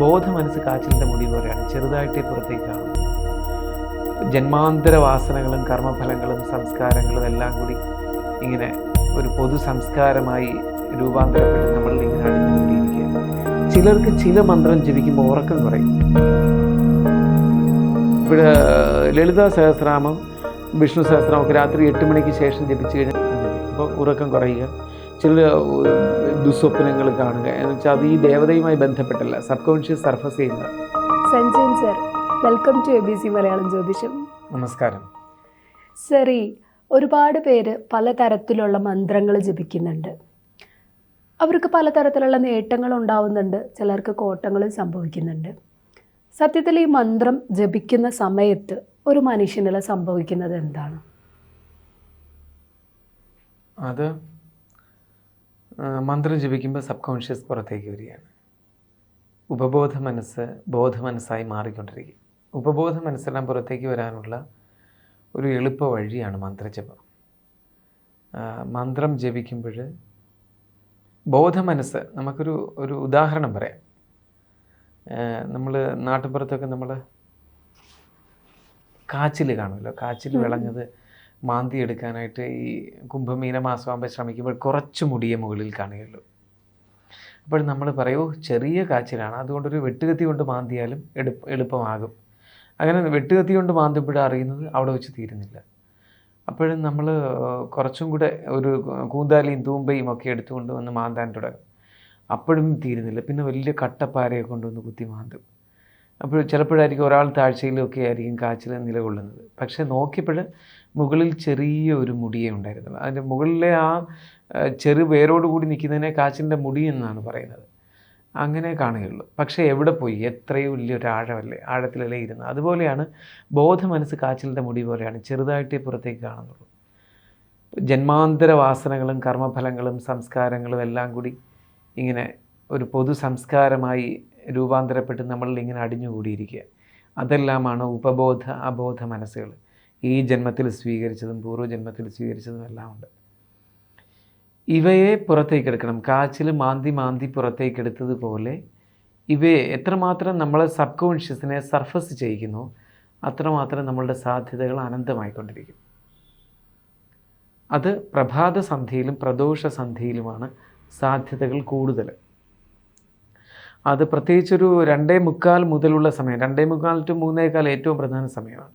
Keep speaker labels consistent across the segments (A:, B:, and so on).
A: ബോധ മനസ്സ് കാച്ചിലിന്റെ മുടി പോലെയാണ്. ചെറുതായിട്ടേ പുറത്തേക്ക് കാണും ജന്മാന്തര വാസനകളും കർമ്മഫലങ്ങളും സംസ്കാരങ്ങളും എല്ലാം കൂടി ഇങ്ങനെ ഒരു പൊതു സംസ്കാരമായി രൂപാന്തരപ്പെട്ട് നമ്മൾ ഇങ്ങനെ അടിഞ്ഞുകൊണ്ടിരിക്കുക ചിലർക്ക് ചില മന്ത്രം ജപിക്കുമ്പോൾ ഉറക്കം കുറയും. ഇവിടെ ലളിതാ സഹസ്രാമം വിഷ്ണു സഹസ്രാമം ഒക്കെ രാത്രി എട്ട് മണിക്ക് ശേഷം ജപിച്ചു കഴിഞ്ഞാൽ അപ്പോൾ ഉറക്കം കുറയുക. ചില ദുസ്വപ്നങ്ങൾ കാണുക. എന്ന് വെച്ചാൽ അത് ഈ ദേവതയുമായി ബന്ധപ്പെട്ടല്ല. സബ് കോൺഷ്യസ് സർഫസ് ചെയ്യുന്ന.
B: Sanjayan sir welcome to A B C Malayalam ജ്യോതിഷം.
A: നമസ്കാരം.
B: സർ ഈ ഒരുപാട് പേര് പലതരത്തിലുള്ള മന്ത്രങ്ങൾ ജപിക്കുന്നുണ്ട്. അവർക്ക് പലതരത്തിലുള്ള നേട്ടങ്ങൾ ഉണ്ടാവുന്നുണ്ട്. ചിലർക്ക് കോട്ടങ്ങളും സംഭവിക്കുന്നുണ്ട്. സത്യത്തിൽ ഈ മന്ത്രം ജപിക്കുന്ന സമയത്ത് ഒരു മനുഷ്യനില സംഭവിക്കുന്നത് എന്താണ്?
A: അത് മന്ത്രം ജപിക്കുമ്പോൾ സബ് കോൺഷ്യസ് പുറത്തേക്ക് വരികയാണ്. ഉപബോധ മനസ്സ് ബോധ മനസ്സായി മാറിക്കൊണ്ടിരിക്കും. ഉപബോധ മനസ്സെല്ലാം പുറത്തേക്ക് വരാനുള്ള ഒരു എളുപ്പ വഴിയാണ് മന്ത്രജപം. മന്ത്രം ജപിക്കുമ്പോൾ ബോധ മനസ്സ് നമുക്കൊരു ഒരു ഉദാഹരണം പറയാം. നമ്മൾ നാട്ടിൻപുറത്തൊക്കെ നമ്മൾ കാച്ചിൽ കാണുമല്ലോ? കാച്ചിൽ വിളഞ്ഞത് മാന്തി എടുക്കാനായിട്ട് ഈ കുംഭമീന മാസമാകുമ്പോൾ ശ്രമിക്കുമ്പോൾ കുറച്ച് മുടിയെ മുകളിൽ കാണുകയുള്ളൂ. അപ്പോൾ നമ്മൾ പറയൂ ചെറിയ കാച്ചിലാണ്. അതുകൊണ്ടൊരു വെട്ടുകത്തി കൊണ്ട് മാന്തിയാലും എളുപ്പ എളുപ്പമാകും. അങ്ങനെ വെട്ടുകത്തി കൊണ്ട് മാന്തുമ്പോഴും അറിയുന്നത് അവിടെ വെച്ച് തീരുന്നില്ല. അപ്പോഴും നമ്മൾ കുറച്ചും കൂടെ ഒരു കൂന്താലിയും തൂമ്പയും ഒക്കെ എടുത്തുകൊണ്ട് വന്ന് മാന്താൻ തുടങ്ങും. അപ്പോഴും തീരുന്നില്ല. പിന്നെ വലിയ കട്ടപ്പാരയെ കൊണ്ടുവന്ന് കുത്തി മാന്തും. അപ്പോൾ ചിലപ്പോഴായിരിക്കും ഒരാൾ താഴ്ചയിലൊക്കെ ആയിരിക്കും കാച്ചിൽ നിലകൊള്ളുന്നത്. പക്ഷേ നോക്കിയപ്പോൾ മുകളിൽ ചെറിയ ഒരു മുടിയേ ഉണ്ടായിരുന്നുള്ളൂ. അതിന്റെ മുകളിലെ ആ ചെറു വേരോട് കൂടി നിൽക്കുന്നതിനെ കാച്ചിന്റെ മുടി എന്നാണ് പറയുന്നത്. അങ്ങനെ കാണുകയുള്ളൂ. പക്ഷേ എവിടെ പോയി? എത്രയോ വലിയൊരു ആഴമല്ലേ ആഴത്തിലല്ലേ ഇരുന്നത്? അതുപോലെയാണ് ബോധ മനസ്സ് കാച്ചിലിന്റെ മുടി പോലെയാണ് ചെറുതായിട്ടേ പുറത്തേക്ക് കാണുന്നുള്ളൂ. ജന്മാന്തര വാസനകളും കർമ്മഫലങ്ങളും സംസ്കാരങ്ങളും എല്ലാം കൂടി ഇങ്ങനെ ഒരു പൊതു സംസ്കാരമായി രൂപാന്തരപ്പെട്ട് നമ്മളിൽ ഇങ്ങനെ അടിഞ്ഞുകൂടിയിരിക്കുക. അതെല്ലാമാണ് ഉപബോധ അബോധ മനസ്സുകൾ. ഈ ജന്മത്തിൽ സ്വീകരിച്ചതും പൂർവജന്മത്തിൽ സ്വീകരിച്ചതും എല്ലാം ഉണ്ട്. ഇവയെ പുറത്തേക്ക് എടുക്കണം. കാച്ചിൽ മാന്തി മാന്തി പുറത്തേക്ക് എടുത്തതുപോലെ ഇവയെ എത്രമാത്രം നമ്മൾ സബ് കോൺഷ്യസിനെ സർഫസ് ചെയ്യിക്കുന്നു അത്രമാത്രം നമ്മളുടെ സാധ്യതകൾ അനന്തമായിക്കൊണ്ടിരിക്കും. അത് പ്രഭാത സന്ധിയിലും പ്രദോഷ സാധ്യതകൾ കൂടുതൽ. അത് പ്രത്യേകിച്ചൊരു രണ്ടേ മുക്കാൽ മുതലുള്ള സമയം രണ്ടേ മുക്കാൽ ടു മൂന്നേകാൽ ഏറ്റവും പ്രധാന സമയമാണ്.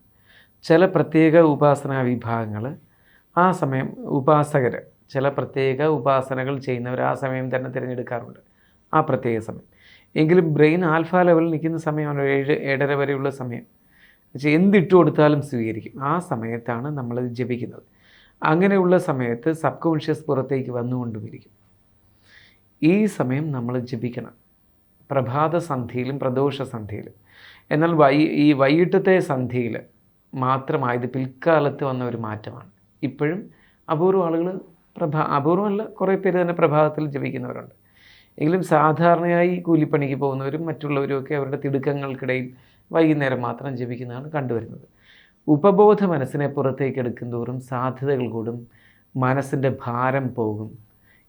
A: ചില പ്രത്യേക ഉപാസനാ വിഭാഗങ്ങൾ ആ സമയം ഉപാസകർ ചില പ്രത്യേക ഉപാസനകൾ ചെയ്യുന്നവർ ആ സമയം തന്നെ തിരഞ്ഞെടുക്കാറുണ്ട്. ആ പ്രത്യേക സമയം. എങ്കിലും ബ്രെയിൻ ആൽഫ ലെവലിൽ നിൽക്കുന്ന സമയമാണ് ഏഴ് ഏഴര വരെയുള്ള സമയം. പക്ഷേ എന്തിട്ട് കൊടുത്താലും സ്വീകരിക്കും. ആ സമയത്താണ് നമ്മൾ ജപിക്കുന്നത്. അങ്ങനെയുള്ള സമയത്ത് സബ് കോൺഷ്യസ് പുറത്തേക്ക് വന്നുകൊണ്ടുമിരിക്കും. ഈ സമയം നമ്മൾ ജപിക്കണം. പ്രഭാത സന്ധിയിലും പ്രദോഷ സന്ധിയിലും എന്നാൽ വൈ ഈ വൈകിട്ടത്തെ സന്ധിയിൽ മാത്രമായത് പിൽക്കാലത്ത് വന്ന ഒരു മാറ്റമാണ്. ഇപ്പോഴും അപൂർവ ആളുകൾ പ്രഭാ അപൂർവമല്ല കുറേ പേര് തന്നെ പ്രഭാതത്തിൽ ജപിക്കുന്നവരുണ്ട്. എങ്കിലും സാധാരണയായി കൂലിപ്പണിക്ക് പോകുന്നവരും മറ്റുള്ളവരും ഒക്കെ അവരുടെ തിടുക്കങ്ങൾക്കിടയിൽ വൈകുന്നേരം മാത്രം ജപിക്കുന്നതാണ് കണ്ടുവരുന്നത്. ഉപബോധ മനസ്സിനെ പുറത്തേക്ക് എടുക്കും തോറും സാധ്യതകൾ കൂടും മനസ്സിന്റെ ഭാരം പോകും.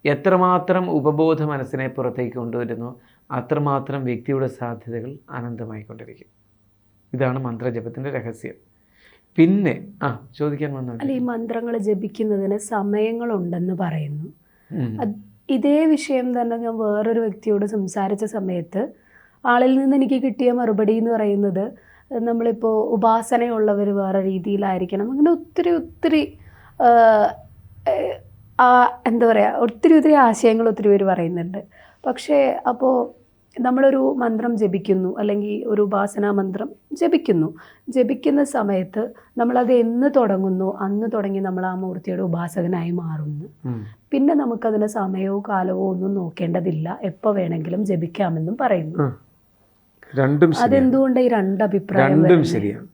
A: എത്രമാത്രം ഉപബോധ മനസ്സിനെ പുറത്തേക്ക് കൊണ്ടുവരുന്നു അത്രമാത്രം വ്യക്തിയുടെ സാധ്യതകൾ അനന്തമായിക്കൊണ്ടിരിക്കും. ഇതാണ് മന്ത്രജപത്തിന്റെ രഹസ്യം. പിന്നെ ആ ചോദിക്കാൻ വന്നു
B: അല്ല ഈ മന്ത്രങ്ങൾ ജപിക്കുന്നതിന് സമയങ്ങളുണ്ടെന്ന് പറയുന്നു. ഇതേ വിഷയം തന്നെ ഞാൻ വേറൊരു വ്യക്തിയോട് സംസാരിച്ച സമയത്ത് ആളിൽ നിന്ന് എനിക്ക് കിട്ടിയ മറുപടി എന്ന് പറയുന്നത് നമ്മളിപ്പോൾ ഉപാസനയുള്ളവർ വേറെ രീതിയിലായിരിക്കണം. അങ്ങനെ ഒത്തിരി ഒത്തിരി എന്താ പറയുക ഒത്തിരി ഒത്തിരി ആശയങ്ങൾ ഒത്തിരി പേര് പറയുന്നുണ്ട്. പക്ഷേ അപ്പോൾ നമ്മളൊരു മന്ത്രം ജപിക്കുന്നു അല്ലെങ്കിൽ ഒരു ഉപാസനാ മന്ത്രം ജപിക്കുന്നു. ജപിക്കുന്ന സമയത്ത് നമ്മളത് എന്ന് തുടങ്ങുന്നു അന്ന് തുടങ്ങി നമ്മൾ ആ മൂർത്തിയുടെ ഉപാസകനായി മാറുന്നു. പിന്നെ നമുക്കതിന് സമയമോ കാലമോ ഒന്നും നോക്കേണ്ടതില്ല. എപ്പോൾ വേണമെങ്കിലും ജപിക്കാമെന്നും പറയുന്നു.
A: രണ്ടും
B: അതെന്തുകൊണ്ട് ഈ രണ്ട് അഭിപ്രായം
A: രണ്ടും? ശരിയാണ്.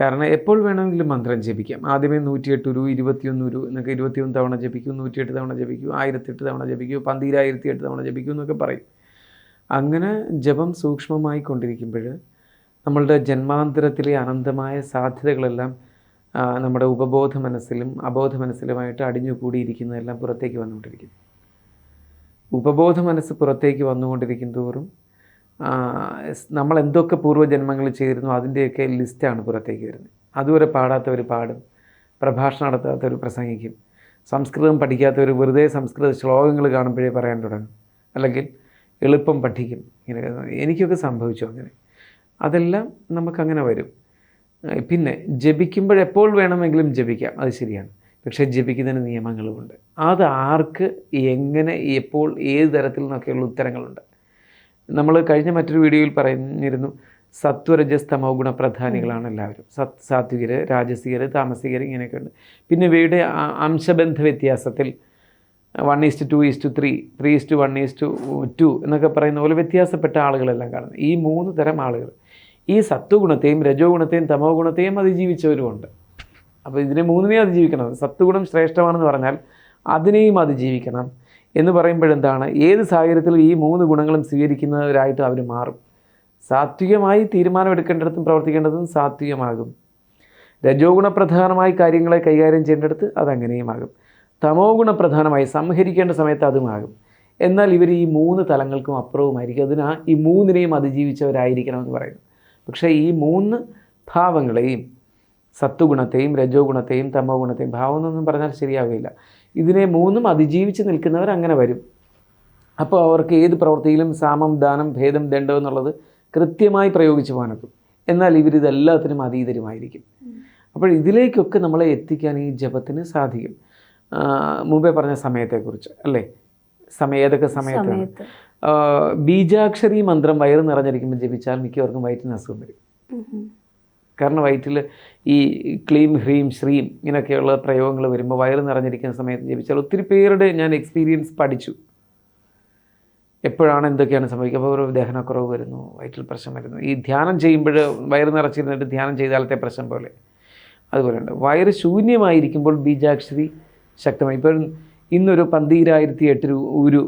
A: കാരണം എപ്പോൾ വേണമെങ്കിലും മന്ത്രം ജപിക്കാം. ആദ്യമേ നൂറ്റിയെട്ട് ഒരു ഇരുപത്തിയൊന്ന് ഒരു എന്നൊക്കെ ഇരുപത്തിയൊന്ന് തവണ ജപിക്കും നൂറ്റിയെട്ട് തവണ ജപിക്കൂ ആയിരത്തെട്ട് തവണ ജപിക്കും പന്തിരായിരത്തി എട്ട് തവണ ജപിക്കും എന്നൊക്കെ പറയും. അങ്ങനെ ജപം സൂക്ഷ്മമായി കൊണ്ടിരിക്കുമ്പോൾ നമ്മളുടെ ജന്മാന്തരത്തിലെ അനന്തമായ സാധ്യതകളെല്ലാം നമ്മുടെ ഉപബോധ മനസ്സിലും അബോധ മനസ്സിലുമായിട്ട് അടിഞ്ഞുകൂടിയിരിക്കുന്നതെല്ലാം പുറത്തേക്ക് വന്നുകൊണ്ടിരിക്കുന്നു. ഉപബോധ മനസ്സ് പുറത്തേക്ക് വന്നുകൊണ്ടിരിക്കും തോറും നമ്മൾ എന്തൊക്കെ പൂർവജന്മങ്ങൾ ചെയ്തിരുന്നു അതിന്റെയൊക്കെ ലിസ്റ്റാണ് പുറത്തേക്ക് വരുന്നത്. അതുവരെ പാടാത്തവർ പാടും പ്രഭാഷണം നടത്താത്തവർ പ്രസംഗിക്കും സംസ്കൃതം പഠിക്കാത്തവർ വെറുതെ സംസ്കൃത ശ്ലോകങ്ങൾ കാണുമ്പോഴേ പറയാൻ തുടങ്ങും. അല്ലെങ്കിൽ എളുപ്പം പഠിക്കും. ഇങ്ങനെ എനിക്കൊക്കെ സംഭവിച്ചു അങ്ങനെ. അതെല്ലാം നമുക്കങ്ങനെ വരും. പിന്നെ ജപിക്കുമ്പോൾ എപ്പോൾ വേണമെങ്കിലും ജപിക്കാം. അത് ശരിയാണ്. പക്ഷേ ജപിക്കുന്നതിന് നിയമങ്ങളുമുണ്ട്. അത് ആർക്ക് എങ്ങനെ എപ്പോൾ ഏത് തരത്തിൽ നിന്നൊക്കെയുള്ള ഉത്തരങ്ങളുണ്ട്. നമ്മൾ കഴിഞ്ഞ മറ്റൊരു വീഡിയോയിൽ പറഞ്ഞിരുന്നു സത്വരജസ്തമോ ഗുണപ്രധാനികളാണ് എല്ലാവരും. സത് സാത്വികർ രാജസികർ താമസികർ ഇങ്ങനെയൊക്കെ ഉണ്ട് പിന്നെ ഇവയുടെ അംശബന്ധ വ്യത്യാസത്തിൽ one is to two is to three three is to one is to two എന്നൊക്കെ പറയുന്ന പോലെ വ്യത്യാസപ്പെട്ട ആളുകളെല്ലാം കാണുന്നത് ഈ മൂന്ന് തരം ആളുകൾ. ഈ സത്വഗുണത്തെയും രജോ ഗുണത്തെയും തമോ ഗുണത്തെയും അതിജീവിച്ചവരുമുണ്ട്. അപ്പോൾ ഇതിനെ മൂന്നിനെയും അതിജീവിക്കണം. സത്വഗുണം ശ്രേഷ്ഠമാണെന്ന് പറഞ്ഞാൽ അതിനെയും അതിജീവിക്കണം എന്ന് പറയുമ്പോഴെന്താണ്? ഏത് സാഹചര്യത്തിലും ഈ മൂന്ന് ഗുണങ്ങളും സ്വീകരിക്കുന്നവരായിട്ട് അവർ മാറും. സാത്വികമായി തീരുമാനമെടുക്കേണ്ടിടത്തും പ്രവർത്തിക്കേണ്ടതും സാത്വികമാകും. രജോ ഗുണപ്രധാനമായി കാര്യങ്ങളെ കൈകാര്യം ചെയ്യേണ്ടിടത്ത് അതങ്ങനെയുമാകും. തമോ ഗുണപ്രധാനമായി സംഹരിക്കേണ്ട സമയത്ത് അതുമാകും. എന്നാൽ ഇവർ ഈ മൂന്ന് തലങ്ങൾക്കും അപ്പുറവുമായിരിക്കും. അതിനാ ഈ മൂന്നിനെയും അതിജീവിച്ചവരായിരിക്കണമെന്ന് പറയുന്നു. പക്ഷേ ഈ മൂന്ന് ഭാവങ്ങളെയും സത്വഗുണത്തെയും രജോ ഗുണത്തെയും തമോ ഗുണത്തെയും ഭാവം എന്നൊന്നും പറഞ്ഞാൽ ശരിയാവില്ല ഇതിനെ മൂന്നും അതിജീവിച്ച് നിൽക്കുന്നവർ അങ്ങനെ വരും. അപ്പോൾ അവർക്ക് ഏത് പ്രവൃത്തിയിലും സാമം ദാനം ഭേദം ദണ്ഡം എന്നുള്ളത് കൃത്യമായി പ്രയോഗിച്ച് പോകാനൊക്കും. എന്നാൽ ഇവരിതെല്ലാത്തിനും അതീതരുമായിരിക്കും. അപ്പോൾ ഇതിലേക്കൊക്കെ നമ്മളെ എത്തിക്കാൻ ഈ ജപത്തിന് സാധിക്കും. മുമ്പേ പറഞ്ഞ സമയത്തെക്കുറിച്ച് അല്ലേ? സമയം ഏതൊക്കെ
B: സമയത്ത്.
A: ബീജാക്ഷരി മന്ത്രം വയറ് നിറഞ്ഞിരിക്കുമ്പോൾ ജപിച്ചാൽ മിക്കവർക്കും വയറ്റിന് അസുഖം വരും. കാരണം വയറ്റിൽ ഈ ക്ലീം ഹ്രീം ശ്രീം ഇങ്ങനെയൊക്കെയുള്ള പ്രയോഗങ്ങൾ വരുമ്പോൾ വയറ് നിറഞ്ഞിരിക്കുന്ന സമയത്ത് ജപിച്ചാൽ ഒത്തിരി പേരുടെ ഞാൻ എക്സ്പീരിയൻസ് പഠിച്ചു. എപ്പോഴാണ് എന്തൊക്കെയാണ് സംഭവിക്കുക? അപ്പോൾ ഒരു ദഹനക്കുറവ് വരുന്നു വയറ്റിൽ പ്രശ്നം വരുന്നു. ഈ ധ്യാനം ചെയ്യുമ്പോൾ വയറ് നിറച്ചിരുന്നിട്ട് ധ്യാനം ചെയ്താലത്തെ പ്രശ്നം പോലെ. അതുപോലെ ഉണ്ട് വയറ് ശൂന്യമായിരിക്കുമ്പോൾ ബീജാക്ഷരി ശക്തമായി. ഇപ്പോൾ ഇന്നൊരു പന്തീരായിരത്തി എട്ട് ഒരു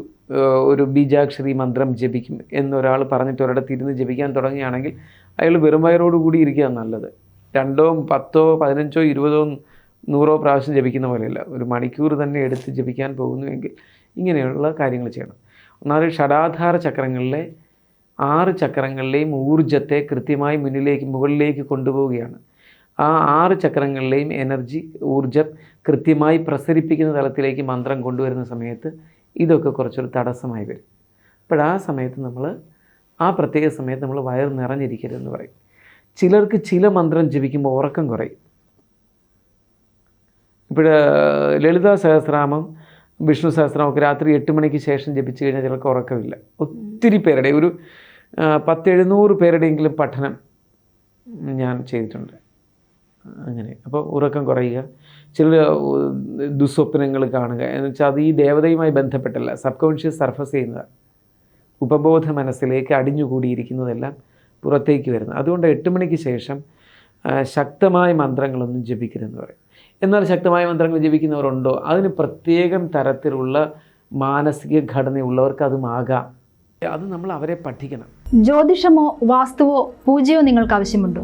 A: ഒരു ബീജാക്ഷരി മന്ത്രം ജപിക്കും എന്നൊരാൾ പറഞ്ഞിട്ട് ഒരിടത്ത് ഇരുന്ന് ജപിക്കാൻ തുടങ്ങുകയാണെങ്കിൽ അയാൾ വെറും വയറോട് കൂടി ഇരിക്കുക നല്ലത്. രണ്ടോ പത്തോ പതിനഞ്ചോ ഇരുപതോ നൂറോ പ്രാവശ്യം ജപിക്കുന്ന പോലെയല്ല. ഒരു മണിക്കൂർ തന്നെ എടുത്ത് ജപിക്കാൻ പോകുന്നുവെങ്കിൽ ഇങ്ങനെയുള്ള കാര്യങ്ങൾ ചെയ്യണം. ഒന്നാമത് ഷടാധാര ചക്രങ്ങളിലെ ആറ് ചക്രങ്ങളിലെയും ഊർജത്തെ കൃത്യമായി മുന്നിലേക്ക് മുകളിലേക്ക് കൊണ്ടുപോവുകയാണ്. ആ ആറ് ചക്രങ്ങളിലെയും എനർജി ഊർജം കൃത്യമായി പ്രസരിപ്പിക്കുന്ന തലത്തിലേക്ക് മന്ത്രം കൊണ്ടുവരുന്ന സമയത്ത് ഇതൊക്കെ കുറച്ചൊരു തടസ്സമായി വരും. അപ്പോൾ ആ സമയത്ത് നമ്മൾ ആ പ്രത്യേക സമയത്ത് നമ്മൾ വയർ നിറഞ്ഞിരിക്കരുതെന്ന് പറയും. ചിലർക്ക് ചില മന്ത്രം ജപിക്കുമ്പോൾ ഉറക്കം കുറയും. ഇപ്പോൾ ലളിതാ സഹസ്രാമം വിഷ്ണു സഹസ്രമൊക്കെ രാത്രി എട്ട് മണിക്ക് ശേഷം ജപിച്ചു കഴിഞ്ഞാൽ ചിലർക്ക് ഉറക്കമില്ല. ഒത്തിരി പേരുടെ ഒരു പത്തെഴുന്നൂറ് പേരുടെയെങ്കിലും പഠനം ഞാൻ ചെയ്തിട്ടുണ്ട്. അങ്ങനെ. അപ്പോൾ ഉറക്കം കുറയുക. ചില ദുസ്വപ്നങ്ങൾ കാണുക. എന്ന് വെച്ചാൽ അത് ഈ ദേവതയുമായി ബന്ധപ്പെട്ടല്ല സബ് കോൺഷ്യസ് സർഫസ് ചെയ്യുന്നതാണ് ഉപബോധ മനസ്സിലേക്ക് അടിഞ്ഞുകൂടിയിരിക്കുന്നതെല്ലാം പുറത്തേക്ക് വരുന്നത് അതുകൊണ്ട് എട്ട് മണിക്ക് ശേഷം ശക്തമായ മന്ത്രങ്ങളൊന്നും ജപിക്കരുതെന്ന് പറയും. എന്നാൽ ശക്തമായ മന്ത്രങ്ങൾ ജപിക്കുന്നവരുണ്ടോ? അതിന് പ്രത്യേകം തരത്തിലുള്ള മാനസിക ഘടനയുള്ളവർക്ക് അതുമാകാം. അത് നമ്മൾ അവരെ പഠിക്കണം.
C: ജ്യോതിഷമോ വാസ്തുവോ പൂജയോ നിങ്ങൾക്ക് ആവശ്യമുണ്ടോ?